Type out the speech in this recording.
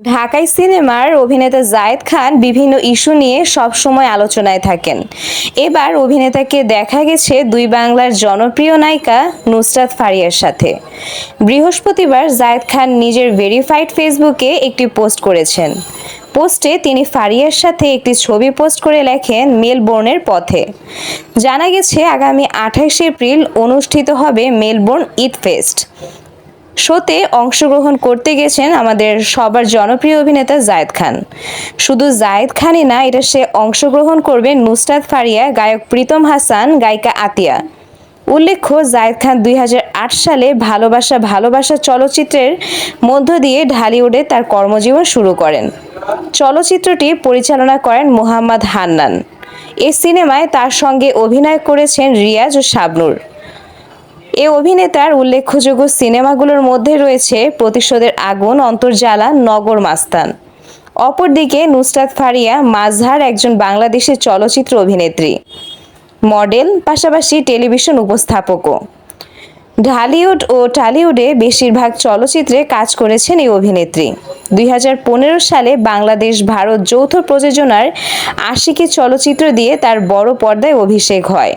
ঢাকাই সিনেমার অভিনেতা জায়েদ খান বিভিন্ন ইস্যু নিয়ে সবসময় আলোচনায় থাকেন। এবার অভিনেতাকে দেখা গেছে দুই বাংলার জনপ্রিয় নায়িকা নুসরাত ফারিয়ার সাথে। বৃহস্পতিবার জায়েদ খান নিজের ভেরিফাইড ফেসবুকে একটি পোস্ট করেছেন। পোস্টে তিনি ফারিয়ার সাথে একটি ছবি পোস্ট করে লেখেন, মেলবোর্নের পথে। জানা গেছে, আগামী আঠাইশে এপ্রিল অনুষ্ঠিত হবে মেলবোর্ন ঈদ ফেস্ট। শোতে অংশগ্রহণ করতে গেছেন আমাদের সবার জনপ্রিয় অভিনেতা জায়েদ খান। শুধু জায়েদ খানই না, এটা সে অংশগ্রহণ করবে নুসরাত ফারিয়া, গায়ক প্রীতম হাসান, গায়িকা আতিয়া। উল্লেখ্য, জায়েদ খান দুই হাজার আট সালে ভালোবাসা ভালোবাসা চলচ্চিত্রের মধ্য দিয়ে ঢালিউডে তার কর্মজীবন শুরু করেন। চলচ্চিত্রটি পরিচালনা করেন মোহাম্মদ হান্নান। এ সিনেমায় তার সঙ্গে অভিনয় করেছেন রিয়াজ ও শাবনূর। এ অভিনেতার উল্লেখযোগ্য সিনেমাগুলোর মধ্যে রয়েছে প্রতিশোধের আগুন অন্তর্জালা নগর মাস্তান। অপরদিকে নুসরাত ফারিয়া মাজহার একজন বাংলাদেশের চলচ্চিত্র অভিনেত্রী। মডেল, পাশাপাশি টেলিভিশন উপস্থাপকও। ঢালিউড ও টালিউডে বেশিরভাগ চলচ্চিত্রে কাজ করেছেন এই অভিনেত্রী। দুই হাজার পনেরো সালে বাংলাদেশ ভারত যৌথ প্রযোজনার আশিকি চলচ্চিত্র দিয়ে তার বড় পর্দায় অভিষেক হয়।